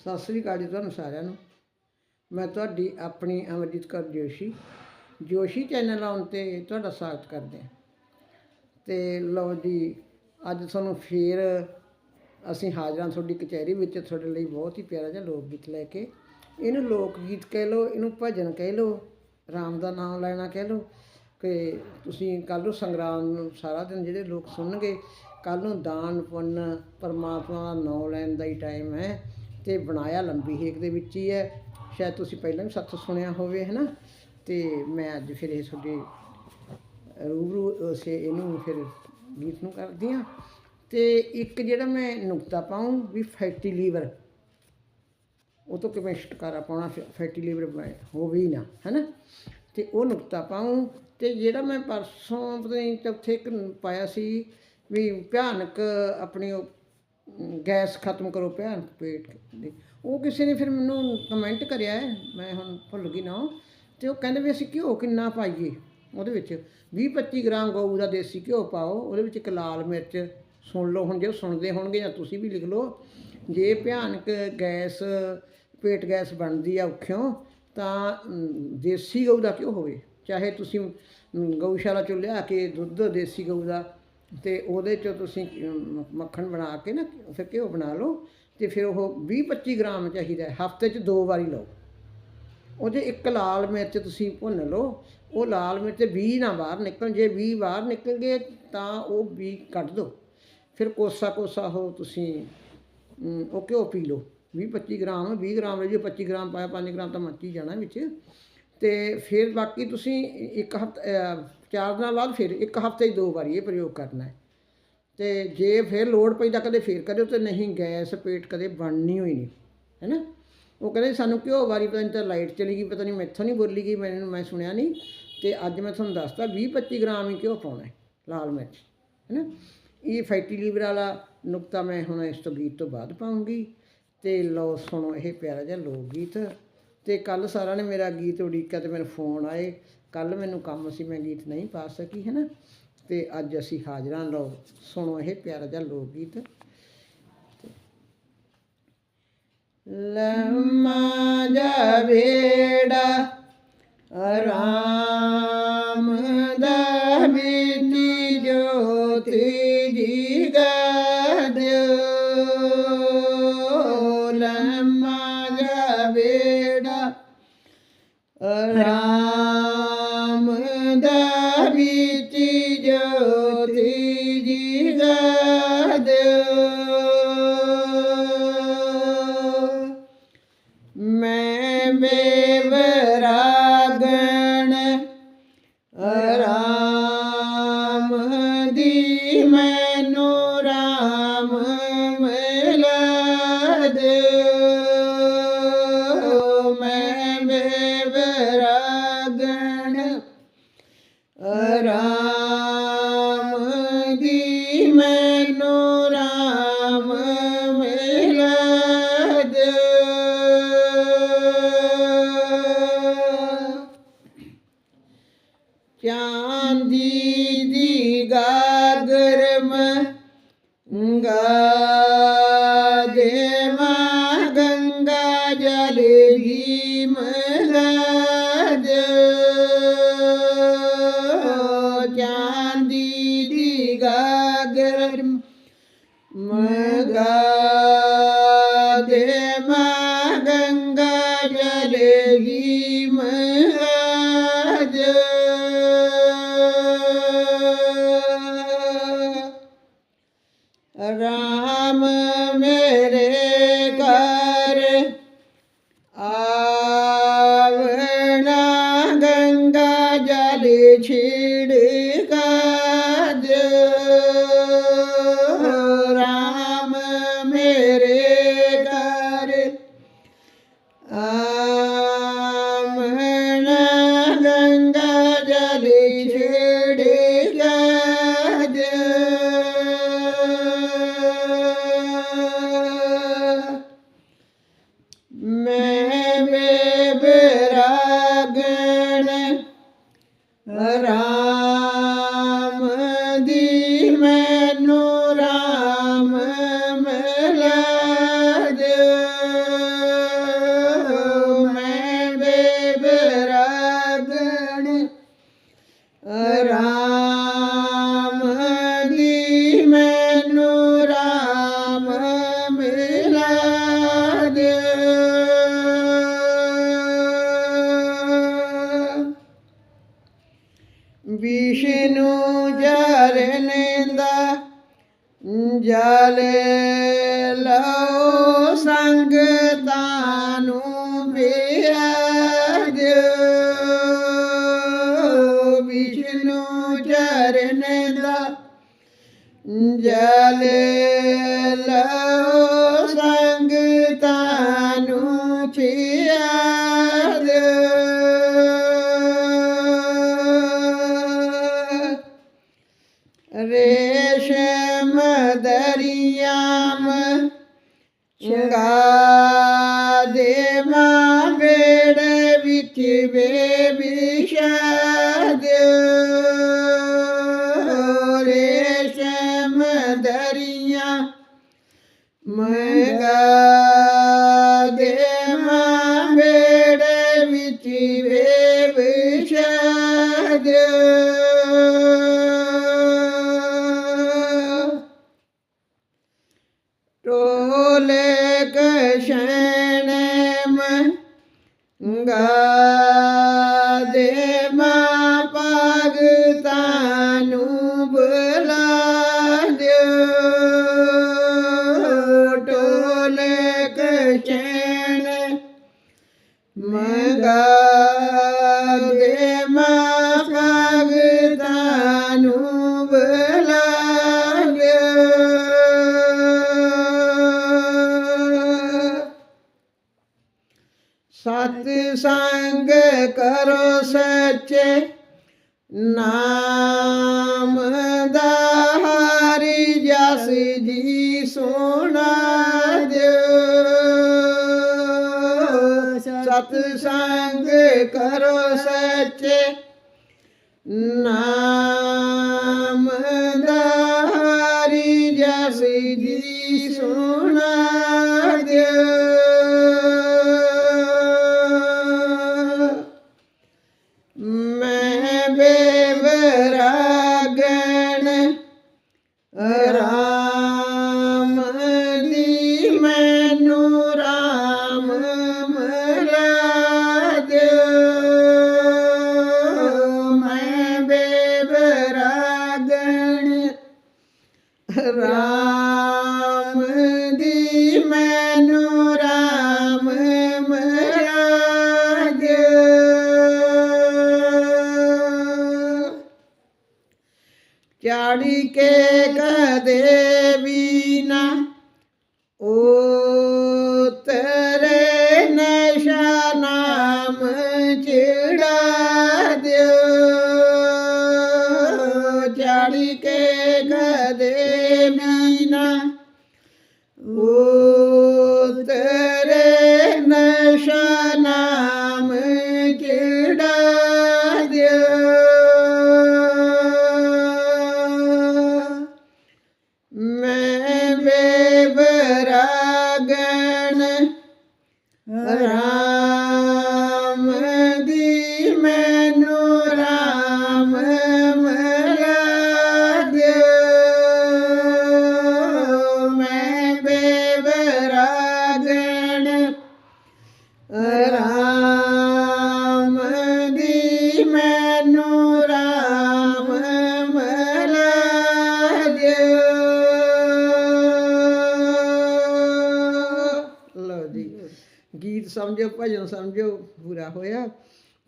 ਸਤਿ ਸ੍ਰੀ ਅਕਾਲ ਜੀ ਤੁਹਾਨੂੰ ਸਾਰਿਆਂ ਨੂੰ। ਮੈਂ ਤੁਹਾਡੀ ਆਪਣੀ ਅਮਰਜੀਤ ਕੌਰ ਜੋਸ਼ੀ। ਜੋਸ਼ੀ ਚੈਨਲ ਆਉਣ ਤੇ ਤੁਹਾਡਾ ਸਵਾਗਤ ਕਰਦੇ ਹਾਂ। ਤੇ ਲਓ ਜੀ, ਅੱਜ ਤੁਹਾਨੂੰ ਫੇਰ ਅਸੀਂ ਹਾਜ਼ਰਾਂ ਤੁਹਾਡੀ ਕਚਹਿਰੀ ਵਿੱਚ, ਤੁਹਾਡੇ ਲਈ ਬਹੁਤ ਹੀ ਪਿਆਰਾ ਜਿਹਾ ਲੋਕ ਗੀਤ ਲੈ ਕੇ। ਇਹਨੂੰ ਲੋਕ ਗੀਤ ਕਹਿ ਲਓ, ਇਹਨੂੰ ਭਜਨ ਕਹਿ ਲਓ, ਰਾਮ ਦਾ ਨਾਮ ਲੈਣਾ ਕਹਿ ਲਓ। ਕਿ ਤੁਸੀਂ ਕੱਲ੍ਹ ਨੂੰ ਸੰਗਰਾਮ ਨੂੰ ਸਾਰਾ ਦਿਨ ਜਿਹੜੇ ਲੋਕ ਸੁਣਨਗੇ, ਕੱਲ੍ਹ ਨੂੰ ਦਾਨ ਪੁੰਨ, ਪਰਮਾਤਮਾ ਦਾ ਨਾਮ ਲੈਣ ਦਾ ਹੀ ਟਾਈਮ ਹੈ। ਤੇ ਬਣਾਇਆ, ਲੰਬੀ ਹੇਕ ਦੇ ਵਿੱਚ ਹੀ ਹੈ। ਸ਼ਾਇਦ ਤੁਸੀਂ ਪਹਿਲਾਂ ਵੀ ਸੱਤ ਸੁਣਿਆ ਹੋਵੇ ਹੈ ਨਾ ਤੇ ਮੈਂ ਅੱਜ ਫਿਰ ਇਹ ਤੁਹਾਡੇ ਰੂਬਰੂ, ਉਸੇ ਇਹਨੂੰ ਫਿਰ ਗੀਤ ਨੂੰ ਕਰਦੀ ਹਾਂ। ਤੇ ਇੱਕ ਜਿਹੜਾ ਮੈਂ ਨੁਕਤਾ ਪਾਉਂ ਵੀ ਫੈਟੀ ਲੀਵਰ ਉਹ ਤੋਂ ਕਿਵੇਂ ਛੁਟਕਾਰਾ ਪਾਉਣਾ ਫੈ- ਫੈਟੀ ਲੀਵਰ ਬ- ਹੋਵੇ ਹੀ ਨਾ, ਹੈਨਾ? ਤੇ ਉਹ ਨੁਕਤਾ ਪਾਉਂ ਤੇ ਜਿਹੜਾ ਮੈਂ ਪਰਸੋਂ ਪਤਾ ਨਹੀਂ ਚੌਥੇ ਇੱਕ ਪਾਇਆ ਸੀ ਵੀ ਭਿਆਨਕ ਆਪਣੀ ਗੈਸ ਖਤਮ ਕਰੋ ਭਿਆਨਕ ਪੇਟ ਦੀ। ਉਹ ਕਿਸੇ ਨੇ ਫਿਰ ਮੈਨੂੰ ਕਮੈਂਟ ਕਰਿਆ ਹੈ ਮੈਂ ਹੁਣ ਭੁੱਲ ਗਈ ਨਾ। ਤੇ ਉਹ ਕਹਿੰਦੇ ਵੀ ਅਸੀਂ ਘਿਓ ਕਿੰਨਾ ਪਾਈਏ ਉਹਦੇ ਵਿੱਚ 20 25 ਗ੍ਰਾਮ ਗਊ ਦਾ ਦੇਸੀ ਘਿਓ ਪਾਓ ਉਹਦੇ ਵਿੱਚ ਇੱਕ ਲਾਲ ਮਿਰਚ ਸੁਣ ਲਓ ਹੁਣ ਜੇ ਉਹ ਸੁਣਦੇ ਹੋਣਗੇ ਜਾਂ ਤੁਸੀਂ ਵੀ ਲਿਖ ਲਓ। ਜੇ ਭਿਆਨਕ ਗੈਸ ਪੇਟ ਗੈਸ ਬਣਦੀ ਆ ਔਖਿਓ ਤਾਂ ਅਮ, ਦੇਸੀ ਗਊ ਦਾ ਘਿਓ ਹੋਵੇ। ਚਾਹੇ ਤੁਸੀਂ ਅਮ, ਗਊਸ਼ਾਲਾ ਚੋਂ ਲਿਆ ਕੇ ਦੁੱਧ ਦੇਸੀ ਗਊ ਦਾ ਤੇ ਉਹਦੇ ਚੋਂ ਤੁਸੀਂ ਮੱਖਣ ਬਣਾ ਕੇ ਨਾ, ਫਿਰ ਘਿਓ ਬਣਾ ਲਓ, ਤੇ ਫਿਰ ਉਹ 20 25 ਗ੍ਰਾਮ ਚਾਹੀਦਾ ਹਫ਼ਤੇ 'ਚ ਦੋ ਵਾਰੀ ਲਓ। ਉਹਦੇ ਇੱਕ ਲਾਲ ਮਿਰਚ ਤੁਸੀਂ ਭੁੰਨ ਲਓ। ਉਹ ਲਾਲ ਮਿਰਚ 20 ਨਾ ਬਾਹਰ ਨਿਕਲ ਜੇ 20 ਬਾਹਰ ਨਿਕਲ ਗਏ ਤਾਂ ਉਹ 20 ਕੱਢ ਦਿਓ ਫਿਰ ਕੋਸਾ ਕੋਸਾ ਉਹ ਤੁਸੀਂ ਉਹ ਘਿਓ ਪੀ ਲਓ। 20 25 ਗ੍ਰਾਮ 20 ਗ੍ਰਾਮ ਲੈ ਜੇ 25 ਗ੍ਰਾਮ ਪਾਇਆ 5 ਗ੍ਰਾਮ ਤਾਂ ਮੱਚੀ ਜਾਣਾ ਵਿੱਚ। ਤੇ ਫਿਰ ਬਾਕੀ ਤੁਸੀਂ ਇੱਕ ਹਫਤਾ ਚਾਰ ਦਿਨਾਂ ਬਾਅਦ ਫਿਰ ਇੱਕ ਹਫ਼ਤੇ 'ਚ ਦੋ ਵਾਰੀ ਇਹ ਪ੍ਰਯੋਗ ਕਰਨਾ ਹੈ। ਤੇ ਜੇ ਫਿਰ ਲੋੜ ਪਈ ਤਾਂ ਕਦੇ ਫੇਰ ਕਰਿਓ ਤੇ ਨਹੀਂ ਗੈਸ ਪੇਟ ਕਦੇ ਬਣਨੀ ਹੋਈ ਨਹੀਂ ਹੈਨਾ ਉਹ ਕਹਿੰਦੇ ਸਾਨੂੰ ਕਿਉਂ ਵਾਰੀ ਪਤਾ ਨਹੀਂ ਤਾਂ ਲਾਈਟ ਚਲੀ ਗਈ, ਪਤਾ ਨਹੀਂ ਮੈਥੋਂ ਨਹੀਂ ਬੋਲੀ ਗਈ, ਮੈਨੂੰ, ਮੈਂ ਸੁਣਿਆ ਨਹੀਂ। ਤੇ ਅੱਜ ਮੈਂ ਤੁਹਾਨੂੰ ਦੱਸਦਾ 20 25 ਗ੍ਰਾਮ ਹੀ ਕਿਉਂ ਪਾਉਣਾ ਹੈ, ਲਾਲ ਮਿਰਚ ਹੈਨਾ ਇਹ ਫੈਟੀ ਲੀਵਰ ਵਾਲਾ ਨੁਕਤਾ ਮੈਂ ਹੁਣ ਇਸ ਤੋਂ ਗੀਤ ਤੋਂ ਬਾਅਦ ਪਾਉਂਗੀ। ਤੇ ਲਓ ਸੁਣੋ ਇਹ ਪਿਆਰਾ ਜਿਹਾ ਲੋਕ ਗੀਤ। ਤੇ ਕੱਲ ਸਾਰਿਆਂ ਨੇ ਮੇਰਾ ਗੀਤ ਉਡੀਕਿਆ ਤੇ ਮੈਨੂੰ ਫੋਨ ਆਏ। ਕੱਲ ਮੈਨੂੰ ਕੰਮ ਸੀ, ਮੈਂ ਗੀਤ ਨਹੀਂ ਪਾ ਸਕੀ ਹੈ ਨਾ ਤੇ ਅੱਜ ਅਸੀਂ ਹਾਜ਼ਰਾਂ ਲਓ, ਸੁਣੋ ਇਹ ਪਿਆਰਾ ਜਿਹਾ ਲੋਕ ਗੀਤ। ਲੰਮਾ ਜਾਵੇੜਾ ਆਰਾਮ ਦਾ ਬੀਤੀ ਜੋਤੀ ਰਾਮ ਦਾ ਰਾਮ ਮੇਰੇ ਘਰ। ਨੂੰ ਚਰਨੇ ਦਾ ਜਲ ਲਓ ਸੰਗ ਤਾਨੂੰ ਚਿਆਦ ਰੇਸ਼ਮ ਦਰਿਆਮ ਸ਼ਿੰਗਾ ਦੇ ਮਾ ਵੇੜੇ ਵਿੱਚ ਵੇ ਵਿਸ਼ਾ ದೇವ ਸਤ ਸੰਗ ਕਰੋ ਸੱਚੇ ਨਾਮ ਦਾ ਹਰੀ ਜਸ ਜੀ ਸੋਣਾ ਦਿਓ। ਸਤ ਸੰਗ ਕਰੋ ਸੱਚੇ ਨਾਮ ਦਾ ਹਰੀ ਜਸ ਜੀ ਸੋਣਾ ਦਿਓ। ਰਾਮ ਚਾੜੀ ਕੇ ਕਦੇ ਵੀ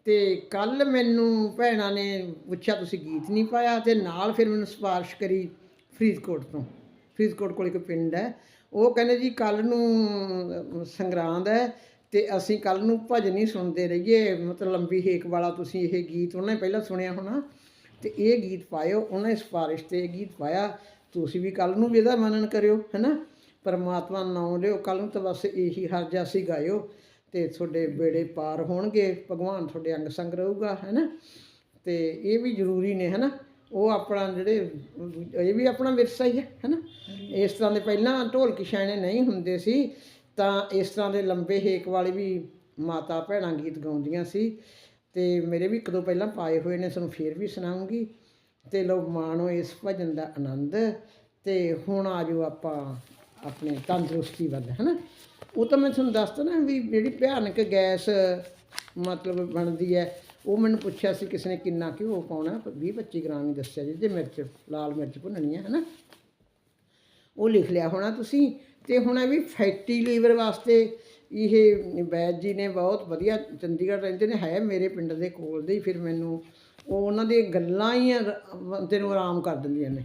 ਤੇ ਕੱਲ ਮੈਨੂੰ ਭੈਣਾਂ ਨੇ ਪੁੱਛਿਆ, ਤੁਸੀਂ ਗੀਤ ਨਹੀਂ ਪਾਇਆ? ਤੇ ਨਾਲ ਫਿਰ ਮੈਨੂੰ ਸਿਫਾਰਿਸ਼ ਕਰੀ ਫਰੀਦਕੋਟ ਤੋਂ। ਫਰੀਦਕੋਟ ਕੋਲ ਇੱਕ ਪਿੰਡ ਹੈ। ਉਹ ਕਹਿੰਦੇ ਜੀ ਕੱਲ ਨੂੰ ਸੰਗਰਾਂਦ ਹੈ ਤੇ ਅਸੀਂ ਕੱਲ ਨੂੰ ਭਜਨ ਹੀ ਸੁਣਦੇ ਰਹੀਏ। ਮਤਲਬ ਲੰਬੀ ਹੇਕ ਵਾਲਾ ਤੁਸੀਂ ਇਹ ਗੀਤ ਉਹਨਾਂ ਨੇ ਪਹਿਲਾਂ ਸੁਣਿਆ ਹੋਣਾ। ਤੇ ਇਹ ਗੀਤ ਪਾਇਓ। ਉਹਨਾਂ ਨੇ ਸਿਫਾਰਿਸ਼ ਤੇ ਇਹ ਗੀਤ ਪਾਇਆ। ਤੁਸੀਂ ਵੀ ਕੱਲ ਨੂੰ ਵੀ ਇਹਦਾ ਮਨਨ ਕਰਿਓ, ਹੈਨਾ? ਪਰਮਾਤਮਾ ਦਾ ਨਾਮ ਲਿਓ। ਕੱਲ ਨੂੰ ਤਾਂ ਬਸ ਇਹੀ ਹਰਜਾ ਸੀ ਗਾਇਓ। ਤੇ ਤੁਹਾਡੇ ਬੇੜੇ ਪਾਰ ਹੋਣਗੇ, ਭਗਵਾਨ ਤੁਹਾਡੇ ਅੰਗ ਸੰਗ ਰਹੂਗਾ, ਹੈਨਾ? ਤੇ ਇਹ ਵੀ ਜ਼ਰੂਰੀ ਨੇ, ਹੈਨਾ? ਉਹ ਆਪਣਾ ਜਿਹੜੇ, ਇਹ ਵੀ ਆਪਣਾ ਵਿਰਸਾ ਹੀ ਹੈ, ਹੈਨਾ? ਇਸ ਤਰ੍ਹਾਂ ਦੇ ਪਹਿਲਾਂ ਢੋਲਕੀ ਛੈਣੇ ਨਹੀਂ ਹੁੰਦੇ ਸੀ, ਤਾਂ ਇਸ ਤਰ੍ਹਾਂ ਦੇ ਲੰਬੇ ਹੇਕ ਵਾਲੇ ਵੀ ਮਾਤਾ ਭੈਣਾਂ ਗੀਤ ਗਾਉਂਦੀਆਂ ਸੀ। ਤੇ ਮੇਰੇ ਵੀ ਇੱਕ ਦੋ ਪਹਿਲਾਂ ਪਾਏ ਹੋਏ ਨੇ, ਤੁਹਾਨੂੰ ਫੇਰ ਵੀ ਸੁਣਾਉਂਗੀ। ਤੇ ਲੋ ਮਾਣੋ ਇਸ ਭਜਨ ਦਾ ਆਨੰਦ, ਤੇ ਹੁਣ ਆਜੋ ਆਪਾਂ ਆਪਣੇ ਤੰਦਰੁਸਤੀ ਵੱਲ, ਹੈਨਾ? ਉਹ ਤਾਂ ਮੈਂ ਤੁਹਾਨੂੰ ਦੱਸਦਾ ਨਾ ਵੀ ਜਿਹੜੀ ਭਿਆਨਕ ਗੈਸ, ਮਤਲਬ ਬਣਦੀ ਹੈ, ਉਹ ਮੈਨੂੰ ਪੁੱਛਿਆ ਸੀ ਕਿਸੇ ਨੇ ਕਿੰਨਾ ਘਿਓ ਪਾਉਣਾ 20 25 ਗ੍ਰਾਮ ਹੀ ਦੱਸਿਆ ਜੀ ਤੇ ਮਿਰਚ, ਲਾਲ ਮਿਰਚ ਭੁੰਨਣੀ ਹੈ ਹੈਨਾ? ਉਹ ਲਿਖ ਲਿਆ ਹੋਣਾ ਤੁਸੀਂ, ਤੇ ਹੁਣ ਇਹ ਵੀ ਫੈਟੀ ਲੀਵਰ ਵਾਸਤੇ ਇਹ ਵੈਦ ਜੀ ਨੇ ਬਹੁਤ ਵਧੀਆ ਚੰਡੀਗੜ੍ਹ ਰਹਿੰਦੇ ਨੇ, ਹੈ ਮੇਰੇ ਪਿੰਡ ਦੇ ਕੋਲ ਦੇ ਹੀ, ਫਿਰ ਮੈਨੂੰ ਉਹ ਉਹਨਾਂ ਦੀਆਂ ਗੱਲਾਂ ਹੀ ਆ- ਬੰਦੇ ਆਰਾਮ ਕਰ ਦਿੰਦੀਆਂ ਨੇ।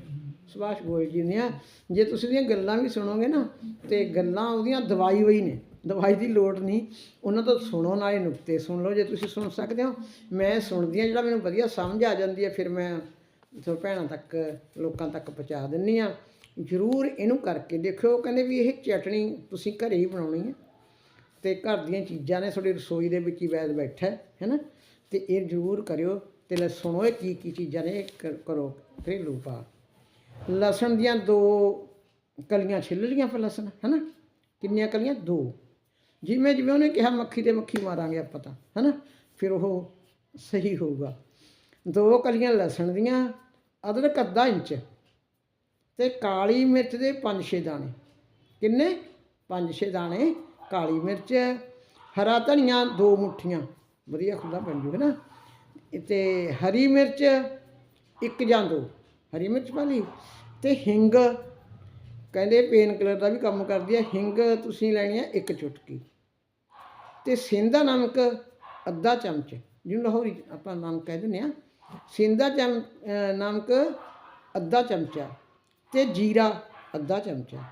ਸੁਭਾਸ਼ ਗੋਇਲ ਜੀ ਦੀਆਂ ਜੇ ਤੁਸੀਂ ਉਹਦੀਆਂ ਗੱਲਾਂ ਵੀ ਸੁਣੋਗੇ ਨਾ, ਤੇ ਗੱਲਾਂ ਉਹਦੀਆਂ ਦਵਾਈ ਹੋਈ ਨੇ, ਦਵਾਈ ਦੀ ਲੋੜ ਨਹੀਂ। ਉਹਨਾਂ ਤੋਂ ਸੁਣੋ ਨਾਲੇ ਨੁਕਤੇ ਸੁਣ ਲਓ, ਜੇ ਤੁਸੀਂ ਸੁਣ ਸਕਦੇ ਹੋ। ਮੈਂ ਸੁਣਦੀ ਹਾਂ, ਜਿਹੜਾ ਮੈਨੂੰ ਵਧੀਆ ਸਮਝ ਆ ਜਾਂਦੀ ਹੈ, ਫਿਰ ਮੈਂ ਸੋ ਭੈਣਾਂ ਤੱਕ, ਲੋਕਾਂ ਤੱਕ ਪਹੁੰਚਾ ਦਿੰਨੀ ਆ ਜ਼ਰੂਰ ਇਹਨੂੰ ਕਰਕੇ ਦੇਖਿਓ ਕਹਿੰਦੇ ਵੀ ਇਹ ਚਟਣੀ ਤੁਸੀਂ ਘਰੇ ਹੀ ਬਣਾਉਣੀ ਹੈ। ਤੇ ਘਰ ਦੀਆਂ ਚੀਜ਼ਾਂ ਨੇ, ਤੁਹਾਡੀ ਰਸੋਈ ਦੇ ਵਿੱਚ ਹੀ ਵੈਦ ਬੈਠਾ ਹੈ ਹੈਨਾ ਤੇ ਇਹ ਜ਼ਰੂਰ ਕਰਿਓ, ਤੇ ਲੈ ਸੁਣੋ ਇਹ ਕੀ ਕੀ ਚੀਜ਼ਾਂ ਨੇ, ਇਹ ਕਰ- ਕਰੋ, ਘਰੇਲੂ ਪਾ ਲਸਣ ਦੀਆਂ ਦੋ ਕਲੀਆਂ ਛਿੱਲ ਲੀਆਂ ਫਿਰ ਲਸਣ, ਹੈਨਾ? ਕਿੰਨੀਆਂ ਕਲੀਆਂ? ਦੋ। ਜਿਵੇਂ ਜਿਵੇਂ ਉਹਨੇ ਕਿਹਾ, ਮੱਖੀ ਤੇ ਮੱਖੀ ਮਾਰਾਂਗੇ ਆਪਾਂ ਤਾਂ, ਹੈਨਾ? ਫਿਰ ਉਹ ਸਹੀ ਹੋਊਗਾ। ਦੋ ਕਲੀਆਂ ਲਸਣ ਦੀਆਂ, ਅਦਰਕ ਅੱਧਾ ਇੰਚ ਤੇ ਕਾਲੀ ਮਿਰਚ ਦੇ 5-6 ਦਾਣੇ। ਕਿੰਨੇ? 5-6 ਦਾਣੇ ਕਾਲੀ ਮਿਰਚ ਹਰਾ ਧਨੀਆ, ਦੋ ਮੁੱਠੀਆਂ। ਵਧੀਆ ਖੁੱਲਾ ਬਣ ਜੂਗਾ ਨਾ। ਤੇ ਹਰੀ ਮਿਰਚ ਇੱਕ ਜਾਂ ਦੋ। ਹਰੀ ਮਿਰਚ ਪਾ ਲਈ ਤੇ ਹਿੰਗ, ਕਹਿੰਦੇ ਪੇਨ ਕਿਲਰ ਦਾ ਵੀ ਕੰਮ ਕਰਦੀ ਹੈ ਹਿੰਗ ਤੁਸੀਂ ਲੈਣੀ ਹੈ ਇੱਕ ਚੁਟਕੀ ਤੇ ਸਿੰਧਾ ਨਮਕ ਅੱਧਾ ਚਮਚ, ਜਿਹਨੂੰ ਲਾਹੌਰੀ ਆਪਾਂ ਨਮਕ ਕਹਿ ਦਿੰਦੇ ਆ, ਸਿੰਧਾ ਚਮ, ਅਹ ਨਮਕ ਅੱਧਾ ਚਮਚਾ ਤੇ ਜੀਰਾ ਅੱਧਾ ਚਮਚਾ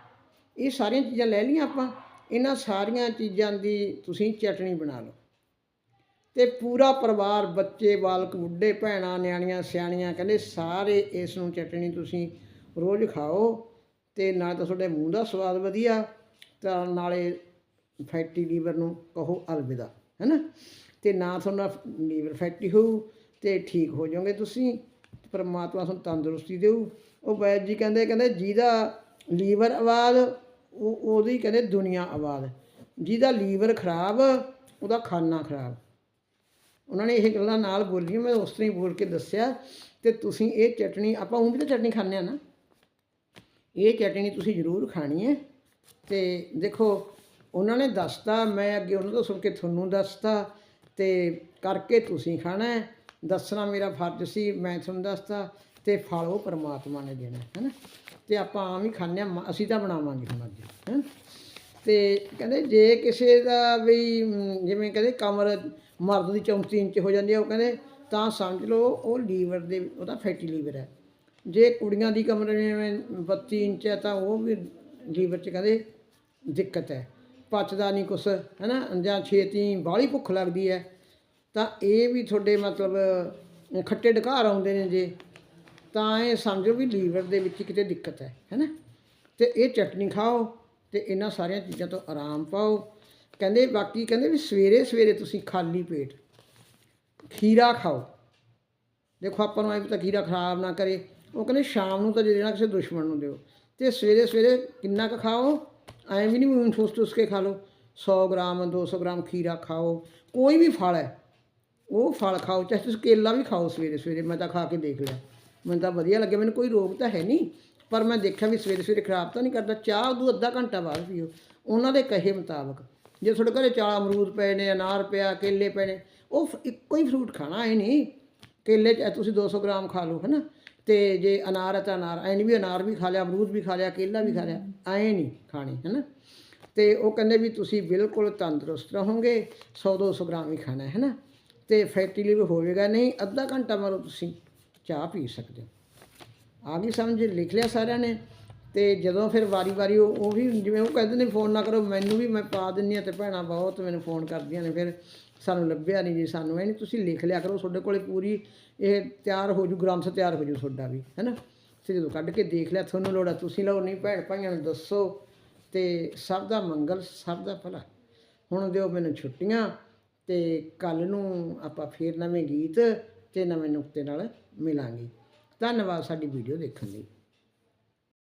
ਇਹ ਸਾਰੀਆਂ ਚੀਜ਼ਾਂ ਲੈ ਲਈਆਂ ਆਪਾਂ, ਇਹਨਾਂ ਸਾਰੀਆਂ ਚੀਜ਼ਾਂ ਦੀ ਤੁਸੀਂ ਚਟਣੀ ਬਣਾ ਲਓ। ਤੇ ਪੂਰਾ ਪਰਿਵਾਰ, ਬੱਚੇ, ਬਾਲਕ, ਬੁੱਢੇ, ਭੈਣਾਂ, ਨਿਆਣੀਆਂ, ਸਿਆਣੀਆਂ, ਕਹਿੰਦੇ ਸਾਰੇ ਇਸ ਨੂੰ ਚਟਣੀ ਤੁਸੀਂ ਰੋਜ਼ ਖਾਓ ਤੇ ਨਾਲ ਤਾਂ ਤੁਹਾਡੇ ਮੂੰਹ ਦਾ ਸਵਾਦ ਵਧੀਆ, ਤਾਂ ਨਾਲੇ ਫੈਟੀ ਲੀਵਰ ਨੂੰ ਕਹੋ ਅਲਵਿਦਾ, ਹੈਨਾ? ਤੇ ਨਾ ਤੁਹਾਡਾ ਲੀਵਰ ਫੈਟੀ ਹੋਊ ਤੇ ਠੀਕ ਹੋ ਜਾਓਗੇ ਤੁਸੀਂ, ਪਰਮਾਤਮਾ ਤੁਹਾਨੂੰ ਤੰਦਰੁਸਤੀ ਦੇਊ। ਉਹ ਵੈਦ ਜੀ ਕਹਿੰਦੇ ਕਹਿੰਦੇ ਜਿਹਦਾ ਲੀਵਰ ਆਬਾਦ ਉਹ ਉਹਦੀ ਕਹਿੰਦੇ ਦੁਨੀਆ ਆਬਾਦ ਜਿਹਦਾ ਲੀਵਰ ਖਰਾਬ, ਉਹਦਾ ਖਾਣਾ ਖਰਾਬ। ਉਹਨਾਂ ਨੇ ਇਹ ਗੱਲਾਂ ਨਾਲ ਬੋਲੀਆਂ, ਮੈਂ ਉਸ ਤਰ੍ਹਾਂ ਹੀ ਬੋਲ ਕੇ ਦੱਸਿਆ, ਤੇ ਤੁਸੀਂ ਇਹ ਚਟਣੀ, ਆਪਾਂ ਉਹ ਵੀ ਤਾਂ ਚਟਣੀ ਖਾਂਦੇ ਆ ਨਾ। ਇਹ ਚਟਣੀ ਤੁਸੀਂ ਜ਼ਰੂਰ ਖਾਣੀ ਹੈ। ਤੇ ਦੇਖੋ, ਉਹਨਾਂ ਨੇ ਦੱਸਤਾ, ਮੈਂ ਅੱਗੇ ਉਹਨਾਂ ਤੋਂ ਸੁਣ ਕੇ ਤੁਹਾਨੂੰ ਦੱਸਤਾ, ਤੇ ਕਰਕੇ ਤੁਸੀਂ ਖਾਣਾ ਹੈ। ਦੱਸਣਾ ਮੇਰਾ ਫਰਜ਼ ਸੀ, ਮੈਂ ਤੁਹਾਨੂੰ ਦੱਸਤਾ, ਤੇ ਫਲ ਉਹ ਪਰਮਾਤਮਾ ਨੇ ਦੇਣਾ ਹੈ ਨਾ ਤੇ ਆਪਾਂ ਆਮ ਹੀ ਖਾਂਦੇ ਹਾਂ ਅਸੀਂ ਤਾਂ ਬਣਾਵਾਂਗੇ ਹੁਣ ਅੱਜ ਹੈਂ ਤੇ ਕਹਿੰਦੇ ਜੇ ਕਿਸੇ ਦਾ ਵੀ ਜਿਵੇਂ ਕਹਿੰਦੇ ਕਮਰ ਮਰਦ ਦੀ 34 ਇੰਚ ਹੋ ਜਾਂਦੀ ਹੈ, ਉਹ ਕਹਿੰਦੇ ਤਾਂ ਸਮਝ ਲਓ ਉਹ ਲੀਵਰ ਦੇ ਉਹਦਾ ਫੈਟੀ ਲੀਵਰ ਹੈ। ਜੇ ਕੁੜੀਆਂ ਦੀ ਕਮਰ ਜਿਵੇਂ 32 ਇੰਚ ਹੈ ਤਾਂ ਉਹ ਵੀ ਲੀਵਰ 'ਚ ਕਹਿੰਦੇ ਦਿੱਕਤ ਹੈ। ਪਚਦਾ ਨਹੀਂ ਕੁਛ, ਹੈਨਾ? ਜਾਂ ਛੇਤੀ ਬਾਹਲੀ ਭੁੱਖ ਲੱਗਦੀ ਹੈ। ਤਾਂ ਇਹ ਵੀ ਤੁਹਾਡੇ ਮਤਲਬ ਖੱਟੇ ਢਕਾਰ ਆਉਂਦੇ ਨੇ ਜੇ। ਤਾਂ ਇਹ ਸਮਝੋ ਵੀ ਲੀਵਰ ਦੇ ਵਿੱਚ ਕਿਤੇ ਦਿੱਕਤ ਹੈ, ਹੈਨਾ? ਤੇ ਇਹ ਚਟਨੀ ਖਾਓ ਤੇ ਇਹਨਾਂ ਸਾਰੀਆਂ ਚੀਜ਼ਾਂ ਤੋਂ ਆਰਾਮ ਪਾਓ। ਕਹਿੰਦੇ ਬਾਕੀ ਕਹਿੰਦੇ ਵੀ ਸਵੇਰੇ ਸਵੇਰੇ ਤੁਸੀਂ ਖਾਲੀ ਪੇਟ ਖੀਰਾ ਖਾਓ। ਦੇਖੋ ਆਪਾਂ ਨੂੰ ਐ ਤਾਂ ਖੀਰਾ ਖਰਾਬ ਨਾ ਕਰੇ। ਉਹ ਕਹਿੰਦੇ ਸ਼ਾਮ ਨੂੰ ਤਾਂ ਜੇ ਦੇਣਾ ਕਿਸੇ ਦੁਸ਼ਮਣ ਨੂੰ ਦਿਓ। ਤੇ ਸਵੇਰੇ ਸਵੇਰੇ ਕਿੰਨਾ ਕੁ ਖਾਓ? ਐਂ ਵੀ ਨਹੀਂ ਠੂਸ ਠੂਸ ਕੇ ਖਾ ਲਓ। 100 ਗ੍ਰਾਮ 200 ਗ੍ਰਾਮ ਖੀਰਾ ਖਾਓ। ਕੋਈ ਵੀ ਫਲ ਹੈ, ਉਹ ਫਲ ਖਾਓ। ਚਾਹੇ ਤੁਸੀਂ ਕੇਲਾ ਵੀ ਖਾਓ ਸਵੇਰੇ ਸਵੇਰੇ, ਮੈਂ ਤਾਂ ਖਾ ਕੇ ਦੇਖ ਲਿਆ। ਮੈਨੂੰ ਤਾਂ ਵਧੀਆ ਲੱਗਿਆ। ਮੈਨੂੰ ਕੋਈ ਰੋਗ ਤਾਂ ਹੈ ਨਹੀਂ ਪਰ ਮੈਂ ਦੇਖਿਆ ਵੀ ਸਵੇਰੇ ਸਵੇਰੇ ਖਰਾਬ ਤਾਂ ਨਹੀਂ ਕਰਦਾ। ਚਾਹ ਉਦੋਂ ਅੱਧਾ ਘੰਟਾ ਬਾਅਦ ਪੀਓ। ਉਹਨਾਂ ਦੇ ਕਹੇ ਮੁਤਾਬਕ। ਜੇ ਤੁਹਾਡੇ ਘਰੇ ਚਾਲਾ ਅਮਰੂਦ ਪਏ ਨੇ, ਅਨਾਰ ਪਿਆ, ਕੇਲੇ ਪਏ ਨੇ, ਉਹ ਇੱਕੋ ਹੀ ਫਰੂਟ ਖਾਣਾ ਹੈ ਨਹੀਂ। ਕੇਲੇ ਚ ਤੁਸੀਂ 200 ਗ੍ਰਾਮ ਖਾ ਲਓ, ਹਨਾ? ਤੇ ਜੇ ਅਨਾਰ ਹੈ ਤਾਂ ਅਨਾਰ, ਐ ਨਹੀਂ ਵੀ ਅਨਾਰ ਵੀ ਖਾ ਲਿਆ, ਅਮਰੂਦ ਵੀ ਖਾ ਲਿਆ, ਕੇਲਾ ਵੀ ਖਾ ਲਿਆ, ਐ ਨਹੀਂ ਖਾਣੀ, ਹਨਾ? ਤੇ ਉਹ ਕਹਿੰਦੇ ਵੀ ਤੁਸੀਂ ਬਿਲਕੁਲ ਤੰਦਰੁਸਤ ਰਹੋਗੇ 100 200 ਗ੍ਰਾਮ ਹੀ ਖਾਣਾ ਹੈ ਨਾ ਤੇ ਫੈਟੀ ਲਿਵਰ ਹੋਵੇਗਾ, ਨਹੀਂ, ਅੱਧਾ ਘੰਟਾ ਮਰੋ ਤੁਸੀਂ ਚਾਹ ਪੀ ਸਕਦੇ ਹੋ। ਆ ਗਈ ਸਮਝ, ਲਿਖ ਲਿਆ ਸਾਰਿਆਂ ਨੇ? ਤੇ ਜਦੋਂ ਫਿਰ ਵਾਰੀ-ਵਾਰੀ ਉਹ ਵੀ ਜਿਵੇਂ ਉਹ ਕਹਿੰਦੇ ਨੇ, ਫੋਨ ਨਾ ਕਰੋ, ਮੈਨੂੰ ਵੀ ਮੈਂ ਪਾ ਦਿੰਨੀ ਆ ਤੇ ਭੈਣਾਂ ਬਹੁਤ ਮੈਨੂੰ ਫੋਨ ਕਰਦੀਆਂ ਨੇ। ਫਿਰ ਸਾਨੂੰ ਲੱਭਿਆ ਨਹੀਂ ਜੀ, ਸਾਨੂੰ ਇਹ ਨਹੀਂ ਤੁਸੀਂ ਲਿਖ ਲਿਆ ਕਰੋ, ਤੁਹਾਡੇ ਕੋਲੇ ਪੂਰੀ ਇਹ ਤਿਆਰ ਹੋ ਜੂ, ਗ੍ਰੰਥ ਤਿਆਰ ਹੋ ਜੂ ਤੁਹਾਡਾ ਵੀ। ਹੈਨਾ? ਤੇ ਜਦੋਂ ਕੱਢ ਕੇ ਦੇਖ ਲਿਆ, ਤੁਹਾਨੂੰ ਲੋੜ ਆ, ਤੁਸੀਂ ਲਓ, ਨਹੀਂ ਭੈਣ ਭਾਈਆਂ ਨੂੰ ਦੱਸੋ। ਤੇ ਸਭ ਦਾ ਮੰਗਲ, ਸਭ ਦਾ ਭਲਾ। ਹੁਣ ਦਿਓ ਮੈਨੂੰ ਛੁੱਟੀਆਂ ਤੇ ਕੱਲ ਨੂੰ ਆਪਾਂ ਫੇਰ ਨਵੇਂ ਗੀਤ ਤੇ ਨਵੇਂ ਨੁਕਤੇ ਨਾਲ ਮਿਲਾਂਗੇ। ਧੰਨਵਾਦ ਸਾਡੀ ਵੀਡੀਓ ਦੇਖਣ ਲਈ।